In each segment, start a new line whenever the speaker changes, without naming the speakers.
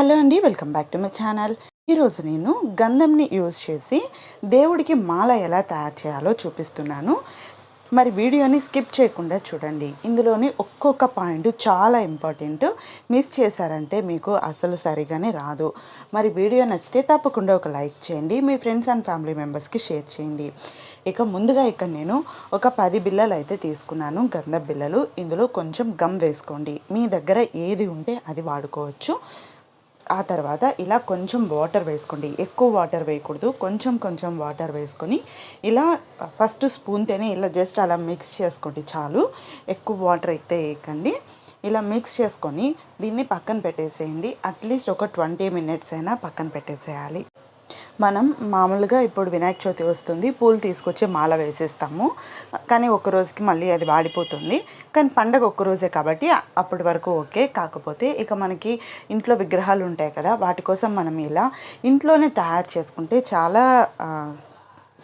Hello అండి welcome back to my channel. ఈరోజు నేను గంధంని యూజ్ చేసి దేవుడికి మాల ఎలా తయారు చేయాలో చూపిస్తున్నాను. మరి వీడియోని స్కిప్ చేయకుండా చూడండి. ఇందులోని ఒక్కొక్క పాయింట్ చాలా ఇంపార్టెంట్. మిస్ చేశారంటే మీకు అసలు సరిగానే రాదు. మరి వీడియో నచ్చితే తప్పకుండా ఒక లైక్ చేయండి. మీ ఫ్రెండ్స్ అండ్ ఫ్యామిలీ మెంబర్స్కి షేర్ చేయండి. ఇక ముందుగా ఇక్కడ నేను ఒక పది బిళ్ళలు అయితే తీసుకున్నాను. గంధ బిళ్ళలు. ఇందులో కొంచెం గమ్ వేసుకోండి. మీ దగ్గర ఏది ఉంటే అది వాడుకోవచ్చు. ఆ తర్వాత ఇలా కొంచెం వాటర్ వేసుకోండి. ఎక్కువ వాటర్ వేయకూడదు. కొంచెం కొంచెం వాటర్ వేసుకొని ఇలా ఫస్ట్ స్పూన్తోనే ఇలా జస్ట్ అలా మిక్స్ చేసుకోండి చాలు. ఎక్కువ వాటర్ అయితే వేయకండి. ఇలా మిక్స్ చేసుకొని దీన్ని పక్కన పెట్టేసేయండి. అట్లీస్ట్ ఒక ట్వంటీ మినిట్స్ అయినా పక్కన పెట్టేసేయాలి. మనం మామూలుగా ఇప్పుడు వినాయక చవితి వస్తుంది పూలు తీసుకొచ్చి మాల వేసేస్తాము. కానీ ఒక రోజుకి మళ్ళీ అది వాడిపోతుంది. కానీ పండగ ఒక్క రోజే కాబట్టి అప్పటి వరకు ఓకే. కాకపోతే ఇక మనకి ఇంట్లో విగ్రహాలు ఉంటాయి కదా వాటి కోసం మనం ఇలా ఇంట్లోనే తయారు చేసుకుంటే చాలా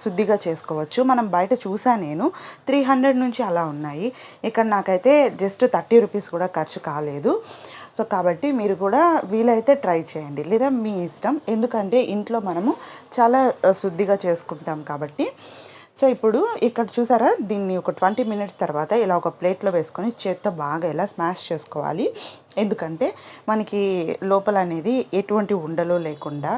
శుద్ధిగా చేసుకోవచ్చు. మనం బయట చూసా నేను త్రీ హండ్రెడ్ నుంచి అలా ఉన్నాయి. ఇక్కడ నాకైతే జస్ట్ థర్టీ రూపీస్ కూడా ఖర్చు కాలేదు. సో కాబట్టి మీరు కూడా వీలైతే ట్రై చేయండి. లేదా మీ ఇష్టం. ఎందుకంటే ఇంట్లో మనము చాలా శుద్ధిగా చేసుకుంటాం కాబట్టి. సో ఇప్పుడు ఇక్కడ చూసారా? దీన్ని ఒక ట్వంటీ మినిట్స్ తర్వాత ఇలా ఒక ప్లేట్లో వేసుకొని చేత్తో బాగా ఇలా స్మాష్ చేసుకోవాలి. ఎందుకంటే మనకి లోపల అనేది ఎటువంటి ఉండలు లేకుండా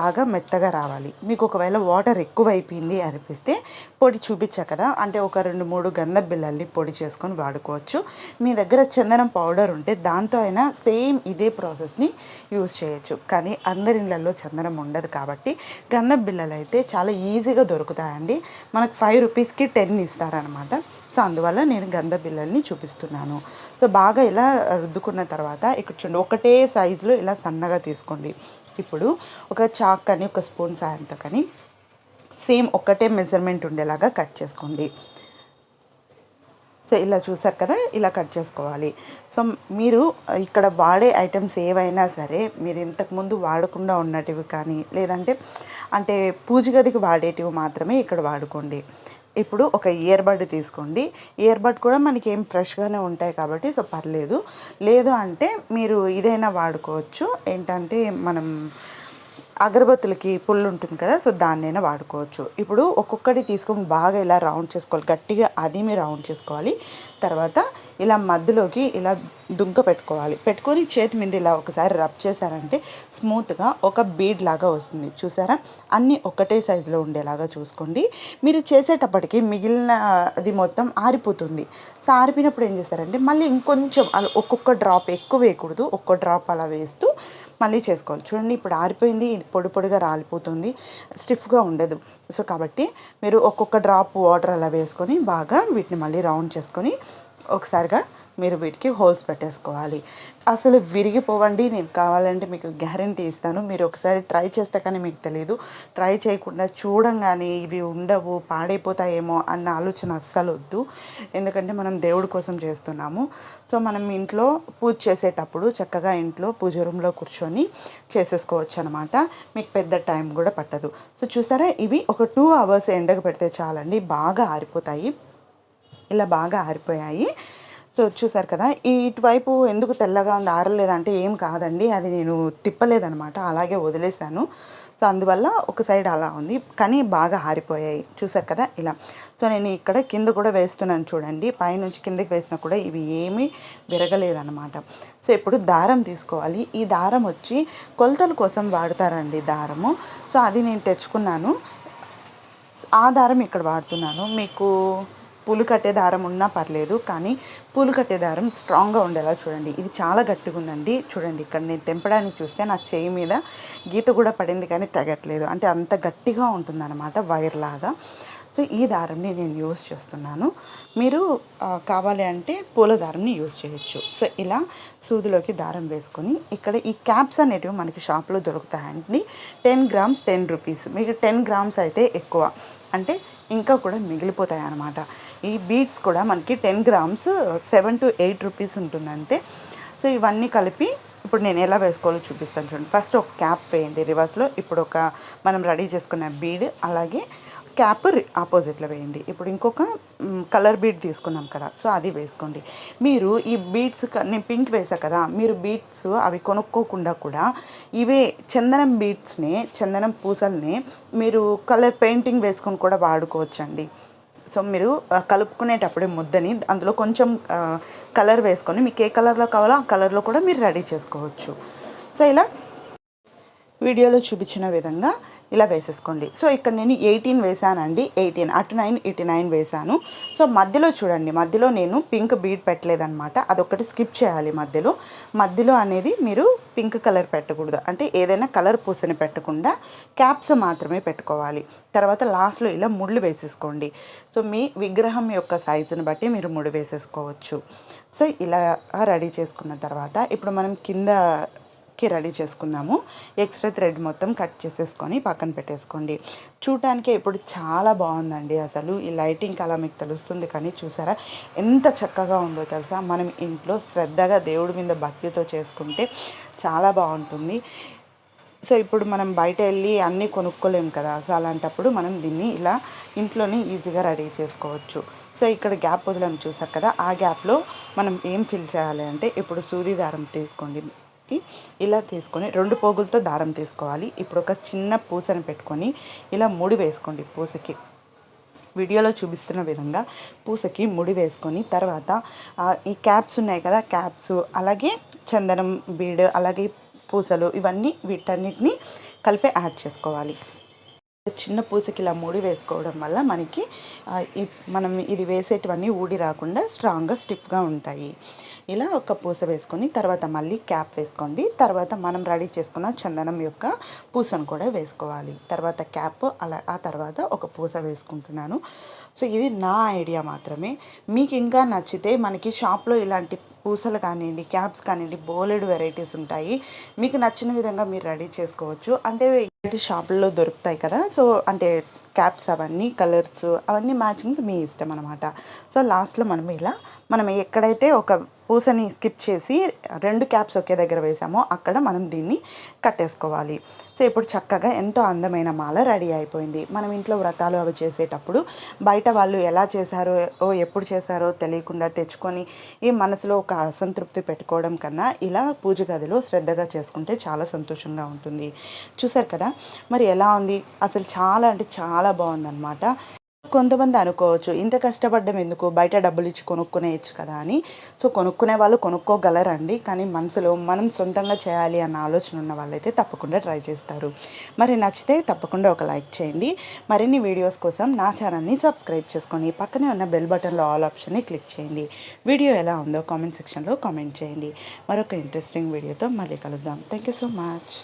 బాగా మెత్తగా రావాలి. మీకు ఒకవేళ వాటర్ ఎక్కువ అయిపోయింది అనిపిస్తే పొడి చూపించా కదా అంటే ఒక రెండు మూడు గంధ బిళ్ళల్ని పొడి చేసుకొని వాడుకోవచ్చు. మీ దగ్గర చందనం పౌడర్ ఉంటే దాంతో అయినా సేమ్ ఇదే ప్రాసెస్ని యూజ్ చేయొచ్చు. కానీ అందరి ఇళ్ళల్లో చందనం ఉండదు కాబట్టి గంధ బిళ్ళలు అయితే చాలా ఈజీగా దొరుకుతాయండి. మనకు ఫైవ్ రూపీస్కి టెన్ ఇస్తారనమాట. సో అందువల్ల నేను గంధ బిళ్ళల్ని చూపిస్తున్నాను. సో బాగా ఇలా రుద్దుకున్న తర్వాత తర్వాత ఇక్కడ చూడండి ఒకటే సైజులో ఇలా సన్నగా తీసుకోండి. ఇప్పుడు ఒక చాక్ కానీ ఒక స్పూన్ సాయంతో కానీ సేమ్ ఒకటే మెజర్మెంట్ ఉండేలాగా కట్ చేసుకోండి. సో ఇలా చూసారు కదా ఇలా కట్ చేసుకోవాలి. సో మీరు ఇక్కడ వాడే ఐటమ్స్ ఏవైనా సరే మీరు ఇంతకుముందు వాడకుండా ఉన్నటివి కానీ లేదంటే అంటే పూజ గదికి వాడేటివి మాత్రమే ఇక్కడ వాడుకోండి. ఇప్పుడు ఒక ఇయర్ బడ్ తీసుకోండి. ఇయర్ బడ్ కూడా మనకి ఏం ఫ్రెష్గానే ఉంటాయి కాబట్టి సో పర్లేదు. లేదు అంటే మీరు ఇదైనా వాడుకోవచ్చు. ఏంటంటే మనం అగరబత్తులకి పుల్లు ఉంటుంది కదా సో దాన్నైనా వాడుకోవచ్చు. ఇప్పుడు ఒక్కొక్కటి తీసుకొని బాగా ఇలా రౌండ్ చేసుకోవాలి. గట్టిగా అది మీరు రౌండ్ చేసుకోవాలి. తర్వాత ఇలా మధ్యలోకి ఇలా దుంక పెట్టుకోవాలి. పెట్టుకొని చేతి మీద ఇలా ఒకసారి రబ్ చేశారంటే స్మూత్గా ఒక బీడ్ లాగా వస్తుంది. చూసారా? అన్నీ ఒకటే సైజులో ఉండేలాగా చూసుకోండి. మీరు చేసేటప్పటికి మిగిలిన అది మొత్తం ఆరిపోతుంది. సో ఆరిపోయినప్పుడు ఏం చేస్తారంటే మళ్ళీ ఇంకొంచెం అలా ఒక్కొక్క డ్రాప్ ఎక్కువ వేయకూడదు. ఒక్క డ్రాప్ అలా వేస్తూ మళ్ళీ చేసుకోవాలి. చూడండి ఇప్పుడు ఆరిపోయింది. ఇది పొడి పొడిగా రాలిపోతుంది. స్టిఫ్గా ఉండదు. సో కాబట్టి మీరు ఒక్కొక్క డ్రాప్ వాటర్ అలా వేసుకొని బాగా వీటిని మళ్ళీ రౌండ్ చేసుకొని ఒకసారిగా మీరు వీటికి హోల్స్ పెట్టేసుకోవాలి. అసలు విరిగిపోవండి నేను కావాలంటే మీకు గ్యారంటీ ఇస్తాను. మీరు ఒకసారి ట్రై చేస్తే కానీ మీకు తెలియదు ట్రై చేయకుండా చూడంగానే ఇవి ఉండవు పాడైపోతాయేమో అన్న ఆలోచన అస్సలు వద్దు. ఎందుకంటే మనం దేవుడి కోసం చేస్తున్నాము. సో మనం ఇంట్లో పూజ చేసేటప్పుడు చక్కగా ఇంట్లో పూజ రూమ్లో కూర్చొని చేసేసుకోవచ్చు అనమాట మీకు పెద్ద టైం కూడా పట్టదు. సో చూసారా? ఇవి ఒక టూ అవర్స్ ఎండకు పెడితే చాలండి బాగా ఆరిపోతాయి. ఇలా బాగా ఆరిపోయాయి. సో చూసారు కదా ఇటువైపు ఎందుకు తెల్లగా ఉంది ఆరలేదంటే ఏం కాదండి. అది నేను తిప్పలేదనమాట అలాగే వదిలేశాను. సో అందువల్ల ఒక సైడ్ అలా ఉంది కానీ బాగా ఆరిపోయాయి. చూసారు కదా ఇలా. సో నేను ఇక్కడ కింద కూడా వేస్తున్నాను చూడండి పైనుంచి కిందకి వేసినా కూడా ఇవి ఏమీ విరగలేదనమాట. సో ఇప్పుడు దారం తీసుకోవాలి. ఈ దారం వచ్చి కొలతల కోసం వాడతారండి దారము. సో అది నేను తెచ్చుకున్నాను. ఆ దారం ఇక్కడ వాడుతున్నాను. మీకు పూలు కట్టే దారం ఉన్నా పర్లేదు కానీ పూలు కట్టే దారం స్ట్రాంగ్గా ఉండేలా చూడండి. ఇది చాలా గట్టిగా ఉందండి చూడండి ఇక్కడ నేను తెంపడానికి చూస్తే నా చేయి మీద గీత కూడా పడింది కానీ తెగట్లేదు. అంటే అంత గట్టిగా ఉంటుందన్నమాట వైర్ లాగా. సో ఈ దారంని నేను యూస్ చేస్తున్నాను. మీరు కావాలి అంటే పూల దారంని యూజ్ చేయొచ్చు. సో ఇలా సూదిలోకి దారం వేసుకొని ఇక్కడ ఈ క్యాప్స్ అనేటివి మనకి షాప్లో దొరుకుతాయండి. Ten grams ten rupees. మీకు టెన్ గ్రామ్స్ అయితే ఎక్కువ. అంటే ఇంకా కూడా మిగిలిపోతాయి అన్నమాట. ఈ బీట్స్ కూడా మనకి ten grams seven to eight rupees ఉంటుంది అంతే. సో ఇవన్నీ కలిపి ఇప్పుడు నేను ఎలా వేసుకోవాలో చూపిస్తాను చూడండి. ఫస్ట్ ఒక క్యాప్ వేయండి రివర్స్లో. ఇప్పుడు ఒక మనం రెడీ చేసుకున్న బీడ్ అలాగే క్యాప్ ఆపోజిట్లో వేయండి. ఇప్పుడు ఇంకొక కలర్ బీడ్ తీసుకున్నాం కదా సో అది వేసుకోండి. మీరు ఈ బీడ్స్ నేను పింక్ వేసా కదా మీరు బీడ్స్ అవి కొనుక్కోకుండా కూడా ఇవే చందనం బీడ్స్ని చందనం పూసల్ని మీరు కలర్ పెయింటింగ్ వేసుకొని కూడా వాడుకోవచ్చండి. సో మీరు కలుపుకునేటప్పుడే ముద్దని అందులో కొంచెం కలర్ వేసుకొని మీకు ఏ కలర్లో కావాలో ఆ కలర్లో కూడా మీరు రెడీ చేసుకోవచ్చు. సో ఇలా వీడియోలో చూపించిన విధంగా ఇలా వేసేసుకోండి. సో ఇక్కడ నేను ఎయిటీన్ వేసానండి. ఎయిటీన్ అటు నైన్ ఇటు నైన్ వేసాను. సో మధ్యలో చూడండి. మధ్యలో నేను పింక్ బీడ్ పెట్టలేదనమాట అదొకటి స్కిప్ చేయాలి మధ్యలో. మధ్యలో అనేది మీరు పింక్ కలర్ పెట్టకూడదు. అంటే ఏదైనా కలర్ పూసని పెట్టకుండా క్యాప్స్ మాత్రమే పెట్టుకోవాలి. తర్వాత లాస్ట్లో ఇలా ముళ్ళు వేసేసుకోండి. సో మీ విగ్రహం యొక్క సైజుని బట్టి మీరు ముడి వేసేసుకోవచ్చు. సో ఇలా రెడీ చేసుకున్న తర్వాత ఇప్పుడు మనం కింద కి రెడీ చేసుకుందాము. ఎక్స్ట్రా థ్రెడ్ మొత్తం కట్ చేసేసుకొని పక్కన పెట్టేసుకోండి. చూడటానికి ఇప్పుడు చాలా బాగుందండి అసలు. ఈ లైటింగ్ అలా మీకు తెలుస్తుంది కానీ చూసారా? ఎంత చక్కగా ఉందో తెలుసా? మనం ఇంట్లో శ్రద్ధగా దేవుడి మీద భక్తితో చేసుకుంటే చాలా బాగుంటుంది. సో ఇప్పుడు మనం బయట వెళ్ళి అన్నీ కొనుక్కోలేము కదా? సో అలాంటప్పుడు మనం దీన్ని ఇలా ఇంట్లోనే ఈజీగా రెడీ చేసుకోవచ్చు. సో ఇక్కడ గ్యాప్ వదిలేం చూసారు కదా? ఆ గ్యాప్లో మనం ఏం ఫిల్ చేయాలి అంటే ఇప్పుడు సూది దారం తీసుకోండి. ఇలా తీసుకొని రెండు పోగులతో దారం తీసుకోవాలి. ఇప్పుడు ఒక చిన్న పూసను పెట్టుకొని ఇలా ముడి వేసుకోండి పూసకి. వీడియోలో చూపిస్తున్న విధంగా పూసకి ముడి వేసుకొని తర్వాత ఈ క్యాప్స్ ఉన్నాయి కదా క్యాప్స్ అలాగే చందనం బీడ్ అలాగే పూసలు ఇవన్నీ వీటన్నిటిని కలిపి యాడ్ చేసుకోవాలి. చిన్న పూసకి ఇలా ముడి వేసుకోవడం వల్ల మనకి మనం ఇది వేసేటివన్నీ ఊడి రాకుండా స్ట్రాంగ్గా స్టిఫ్గా ఉంటాయి. ఇలా ఒక పూస వేసుకొని తర్వాత మళ్ళీ క్యాప్ వేసుకోండి. తర్వాత మనం రెడీ చేసుకున్న చందనం యొక్క పూసను కూడా వేసుకోవాలి. తర్వాత క్యాప్ అలా ఆ తర్వాత ఒక పూస వేసుకుంటున్నాను. సో ఇది నా ఐడియా మాత్రమే. మీకు ఇంకా నచ్చితే మనకి షాప్లో ఇలాంటి పూసలు కానివ్వండి క్యాప్స్ కానివ్వండి బోలెడు వెరైటీస్ ఉంటాయి. మీకు నచ్చిన విధంగా మీరు రెడీ చేసుకోవచ్చు. అంటే ఇలాంటి షాపుల్లో దొరుకుతాయి కదా. సో అంటే క్యాప్స్ అవన్నీ కలర్స్ అవన్నీ మ్యాచింగ్స్ మీ ఇష్టం అనమాట సో లాస్ట్లో మనం ఇలా మనం ఎక్కడైతే ఒక పూసని స్కిప్ చేసి రెండు క్యాప్స్ ఒకే దగ్గర వేసామో. అక్కడ మనం దీన్ని కట్టేసుకోవాలి. సో ఇప్పుడు చక్కగా ఎంతో అందమైన మాల రెడీ అయిపోయింది. మనం ఇంట్లో వ్రతాలు అవి చేసేటప్పుడు బయట వాళ్ళు ఎలా చేశారో ఓ ఎప్పుడు చేశారో తెలియకుండా తెచ్చుకొని ఈ మనసులో ఒక అసంతృప్తి పెట్టుకోవడం కన్నా ఇలా పూజ గదిలో శ్రద్ధగా చేసుకుంటే చాలా సంతోషంగా ఉంటుంది. చూసారు కదా? మరి ఎలా ఉంది? అసలు చాలా అంటే చాలా బాగుందన్నమాట. కొంతమంది అనుకోవచ్చు ఇంత కష్టపడ్డం ఎందుకు? బయట డబ్బులు ఇచ్చి కొనుక్కునేయచ్చు కదా అని. సో కొనుక్కునే వాళ్ళు కొనుక్కోగలరండి. కానీ మనసులో మనం సొంతంగా చేయాలి అన్న ఆలోచన ఉన్న వాళ్ళైతే తప్పకుండా ట్రై చేస్తారు. మరి నచ్చితే తప్పకుండా ఒక లైక్ చేయండి. మరిన్ని వీడియోస్ కోసం నా ఛానల్ని సబ్స్క్రైబ్ చేసుకొని పక్కనే ఉన్న బెల్ బటన్లో ఆల్ ఆప్షన్ని క్లిక్ చేయండి. వీడియో ఎలా ఉందో కామెంట్ సెక్షన్లో కామెంట్ చేయండి. మరొక ఇంట్రెస్టింగ్ వీడియోతో మళ్ళీ కలుద్దాం. Thank you so much.